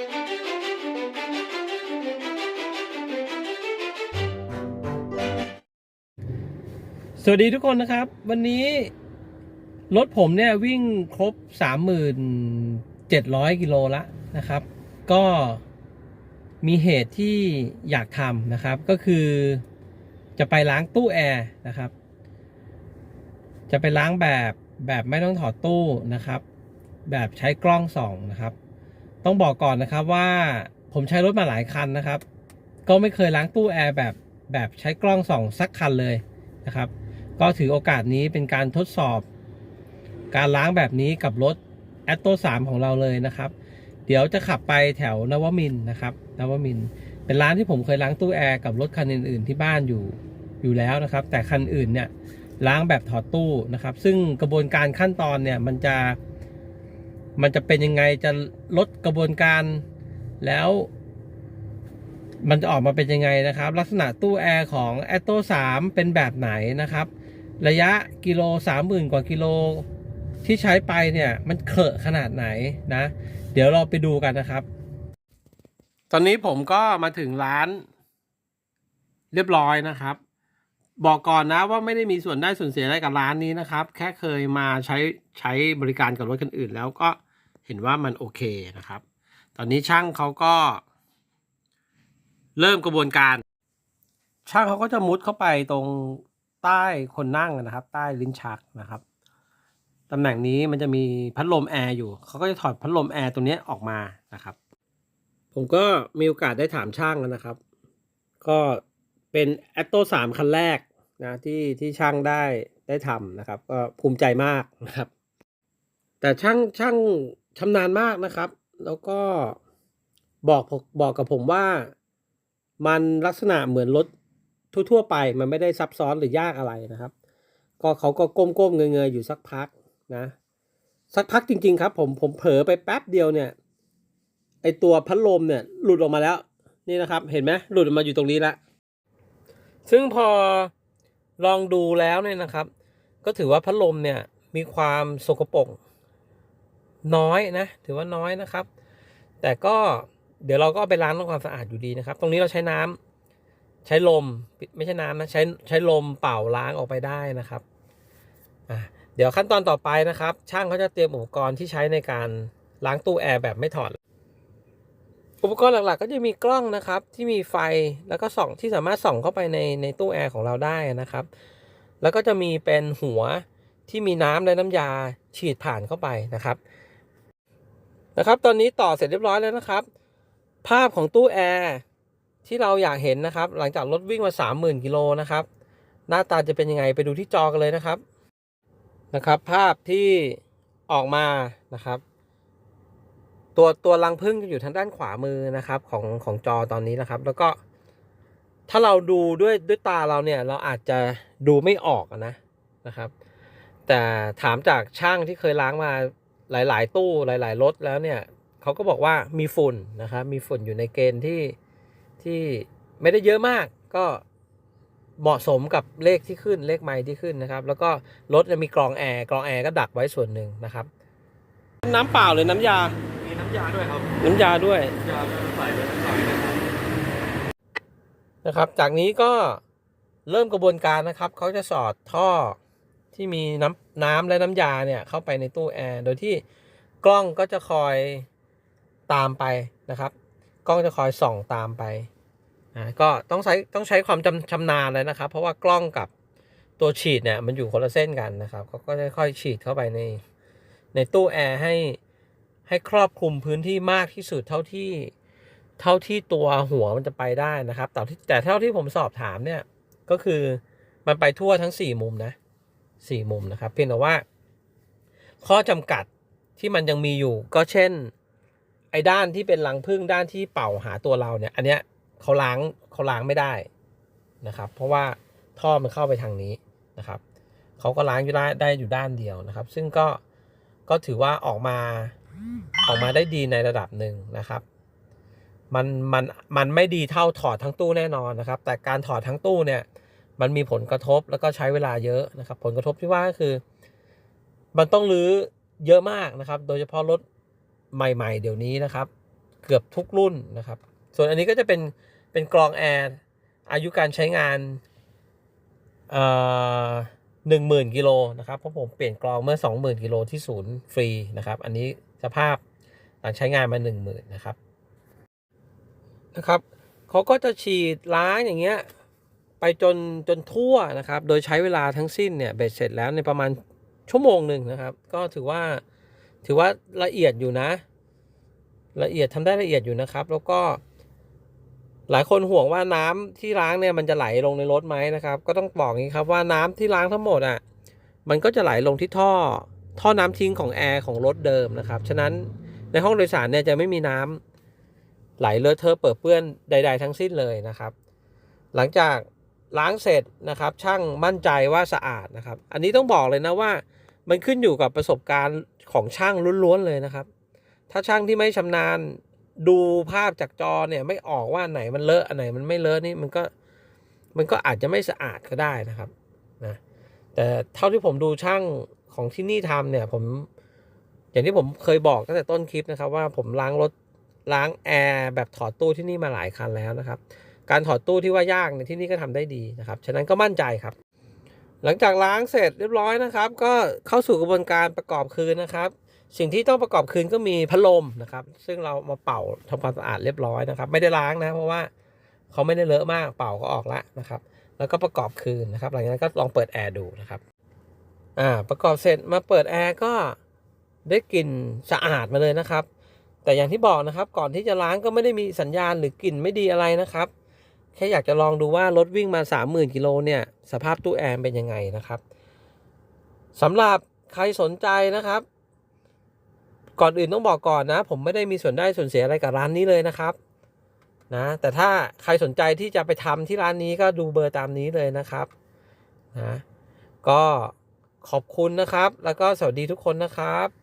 สวัสดีทุกคนนะครับ วันนี้รถผมเนี่ยวิ่งครบ 3,700 กิโลละนะครับ ก็มีเหตุที่อยากทำนะครับ ก็คือจะไปล้างตู้แอร์นะครับ จะไปล้างแบบแบบไม่ต้องถอดตู้นะครับ แบบใช้กล้องส่องนะครับ ต้องบอกก่อนนะครับว่าผมใช้รถมาหลายคันนะครับ ก็ไม่เคยล้างตู้แอร์แบบแบบใช้กล้องส่องสักคันเลยนะครับ ก็ถือโอกาสนี้เป็นการทดสอบ การล้างแบบนี้กับรถ a t t o 3ของเราเลยนะครับ เดี๋ยวจะขับไปแถวนวมินนะครับนวมิน เป็นร้านที่ผมเคยล้างตู้แอร์กับรถคันอื่น ๆ ที่บ้านอยู่อยู่แล้วนะครับ แต่คันอื่นเนี่ยล้างแบบถอดตู้นะครับ ซึ่งกระบวนการขั้นตอนเนี่ยมันจะ มันจะเป็นยังไงจะลดกระบวนการ แล้ว มันจะออกมาเป็นยังไงนะครับ ลักษณะตู้แอร์ของ a t t o 3 เป็นแบบไหนนะครับ ระยะกิโล 30,000 กว่ากิโลที่ใช้ไปเนี่ยมันเขอะขนาดไหนนะ เดี๋ยวเราไปดูกันนะครับ ตอนนี้ผมก็มาถึงร้านเรียบร้อยนะครับ บอกก่อนนะว่าไม่ได้มีส่วนได้ส่วนเสียอะไรกับร้านนี้นะครับ แค่เคยมาใช้ใช้บริการกับรถคันอื่น แล้วก็เห็นว่ามันโอเคนะครับ ตอนนี้ช่างเขาก็ เริ่มกระบวนการ ช่างเขาก็จะมุดเข้าไปตรงใต้คนนั่งนะครับ ใต้ลิ้นชักนะครับตำแหน่งนี้มันจะมีพัดลมแอร์อยู่เขาก็จะถอดพัดลมแอร์ตรงนี้ออกมานะครับ ผมก็มีโอกาสได้ถามช่างนะครับ ก็เป็นแอตโตสามคันแรก นะที่ที่ช่างได้ได้ทำนะครับ ก็ภูมิใจมากนะครับ แต่ช่างช่างชำนาญมากนะครับ แล้วก็บอกบอกกับผมว่ามันลักษณะเหมือนรถทั่วๆไป มันไม่ได้ซับซ้อนหรือยากอะไรนะครับ ก็เขาก็ก้มๆเงยๆอยู่สักพักนะ สักพักจริง ๆ ครับผมผมเผลอไปแป๊บเดียวเนี่ยไอตัวพัดลมเนี่ยหลุดออกมาแล้ว นี่นะครับ เห็นไหมหลุดออกมาอยู่ตรงนี้ล้วซึ่งพอ ลองดูแล้วเนี่ยนะครับ ก็ถือว่าพัดลมเนี่ยมีความสกปรกน้อยนะ ถือว่าน้อยนะครับ แต่ก็เดี๋ยวเราก็ไปล้างทำความสะอาดอยู่ดีนะครับ ตรงนี้เราใช้น้ำใช้ลมไม่ใช่น้ำนะใช้ใช้ลมเป่าล้างออกไปได้นะครับอะเดี๋ยวขั้นตอนต่อไปนะครับ ช่างเขาจะเตรียมอุปกรณ์ที่ใช้ในการล้างตู้แอร์แบบไม่ถอด อุปกรณ์หลักๆ ก็จะมีกล้องนะครับ ที่มีไฟแล้วก็ส่องที่สามารถส่องเข้าไปในในตู้แอร์ของเราได้นะครับ แล้วก็จะมีเป็นหัวที่มีน้ำและน้ำยาฉีดผ่านเข้าไปนะครับ นะครับ ตอนนี้ต่อเสร็จเรียบร้อยแล้วนะครับ ภาพของตู้แอร์ที่เราอยากเห็นนะครับ หลังจากรถวิ่งมา 30,000กิโลนะครับ หน้าตาจะเป็นยังไงไปดูที่จอกันเลยนะครับนะครับ ภาพที่ออกมานะครับ ตัวตัวรังพึ่งจะอยู่ทางด้านขวามือนะครับของของจอตอนนี้นะครับ แล้วก็ ถ้าเราดูด้วยด้วยตาเราเนี่ย เราอาจจะดูไม่ออกนะนะครับ แต่ถามจากช่างที่เคยล้างมาหลาย ๆ ตู้หลาย ๆ รถแล้วเนี่ยเขาก็บอกว่ามีฝุ่นนะครับ มีฝุ่นอยู่ในเกณฑ์ที่ที่ไม่ได้เยอะมากก็เหมาะสมกับเลขที่ขึ้นเลขไมล์ที่ขึ้นนะครับ แล้วก็รถจะมีกรองแอร์กรองแอร์ก็ดักไว้ส่วนหนึ่งนะครับ น้ำเปล่าหรือน้ำยาำยาด้วยครับน้ำยาด้วยน้ำยาใส่เลยใส่เลยครับนะครับ จากนี้ก็เริ่มกระบวนการนะครับเขาจะสอดท่อที่มีน้ำน้ำและน้ำยาเนี่ยเข้าไปในตู้แอร์โดยที่กล้องก็จะคอยตามไปนะครับ กล้องจะคอยส่องตามไปอ่าก็ต้องใช้ต้องใช้ความจำชำนาญเลยนะครับ เพราะว่ากล้องกับตัวฉีดเนี่ยมันอยู่คนละเส้นกันนะครับเขาก็จะค่อยฉีดเข้าไปในในตู้แอร์ให้ ให้ครอบคลุมพื้นที่มากที่สุดเท่าที่เท่าที่ตัวหัวมันจะไปได้นะครับ แต่ที่แต่เท่าที่ผมสอบถามเนี่ยก็คือมันไปทั่วทั้งสี่มุมนะสี่มุมนะครับเพียงแต่ว่า ข้อจำกัดที่มันยังมีอยู่ ก็เช่น ไอ้ด้านที่เป็นรังพึ่งด้านที่เป่าหาตัวเราเนี่ย อันเนี้ยเขาล้างเขาล้างไม่ได้นะครับ เพราะว่าท่อมันเข้าไปทางนี้นะครับเขาก็ล้างอยู่ได้ได้อยู่ด้านเดียวนะครับ ซึ่งก็ก็ถือว่าออกมา ออกมาได้ดีในระดับหนึ่งนะครับมันมันมันไม่ดีเท่าถอดทั้งตู้แน่นอนนะครับ แต่การถอดทั้งตู้เนี่ย มันมีผลกระทบแล้วก็ใช้เวลาเยอะนะครับ ผลกระทบที่ว่าก็คือ มันต้องรื้อเยอะมากนะครับ โดยเฉพาะรถใหม่ๆ เดี๋ยวนี้นะครับ เกือบทุกรุ่นนะครับ ส่วนอันนี้ก็จะเป็นเป็นกรองแอร์อายุการใช้งานหนึ่งหมื่นกิโลนะครับเพราะผมเปลี่ยนกรองเมื่อสองหมื่นกิโลที่ศูนย์ฟรีนะครับ อันนี้ สภาพหลังใช้งานมาหนึ่งหมื่นนะครับนะครับเขาก็จะฉีดล้างอย่างเงี้ยไปจนจนทั่วนะครับ โดยใช้เวลาทั้งสิ้นเนี่ยเบ็ดเสร็จแล้วในประมาณชั่วโมงหนึ่งนะครับ ก็ถือว่าถือว่าละเอียดอยู่นะ ละเอียดทำได้ละเอียดอยู่นะครับ แล้วก็ หลายคนห่วงว่าน้ำที่ล้างเนี่ยมันจะไหลลงในรถไหมนะครับ ก็ต้องบอกงนี้ครับว่าน้ำที่ล้างทั้งหมดอะมันก็จะไหลลงที่ท่อ ท่อน้ำทิ้งของแอร์ของรถเดิมนะครับ ฉะนั้นในห้องโดยสารเนี่ยจะไม่มีน้ำไหลเลอะเทอะเปื้อนเปื้อนใด ๆ ทั้งสิ้นเลยนะครับ หลังจากล้างเสร็จนะครับช่างมั่นใจว่าสะอาดนะครับ อันนี้ต้องบอกเลยนะว่า มันขึ้นอยู่กับประสบการณ์ของช่างล้วนๆเลยนะครับ ถ้าช่างที่ไม่ชำนาญดูภาพจากจอเนี่ยไม่ออกว่าไหนมันเลอะอันไหนมันไม่เลอะนี่มันก็มันก็อาจจะไม่สะอาดก็ได้นะครับนะแต่เท่าที่ผมดูช่าง ของที่นี่ทำเนี่ยผม อย่างที่ผมเคยบอกตั้งแต่ต้นคลิปนะครับ ว่าผมล้างรถล้างแอร์แบบถอดตู้ที่นี่มาหลายคันแล้วนะครับ การถอดตู้ที่ว่ายากในยที่นี่ก็ทำได้ดีนะครับ ฉะนั้นก็มั่นใจครับ หลังจากล้างเสร็จเรียบร้อยนะครับ ก็เข้าสู่กระบวนการประกอบคืนนะครับ สิ่งที่ต้องประกอบคืนก็มีพัดลมนะครับ ซึ่งเรามาเป่าทำความสะอาดเรียบร้อยนะครับ ไม่ได้ล้างนะ เพราะว่าเขาไม่ได้เลอะมากเป่าก็ออกแล้วนะครับ แล้วก็ประกอบคืนนะครับ หลังจากนั้นก็ลองเปิดแอร์ดูนะครับ อ่าประกอบเสร็จมาเปิดแอร์ก็ได้กลิ่นสะอาดมาเลยนะครับ แต่อย่างที่บอกนะครับ ก่อนที่จะล้างก็ไม่ได้มีสัญญาณหรือกลิ่นไม่ดีอะไรนะครับ แค่อยากจะลองดูว่ารถวิ่งมา 30,000กิโลเนี่ยสภาพตู้แอร์เป็นยังไงนะครับสำหรับใครสนใจนะครับ ก่อนอื่นต้องบอกก่อนนะ ผมไม่ได้มีส่วนได้ส่วนเสียอะไรกับร้านนี้เลยนะครับนะแต่ถ้าใครสนใจที่จะไปทำที่ร้านนี้ก็ดูเบอร์ตามนี้เลยนะครับนะก็ ขอบคุณนะครับ แล้วก็สวัสดีทุกคนนะครับ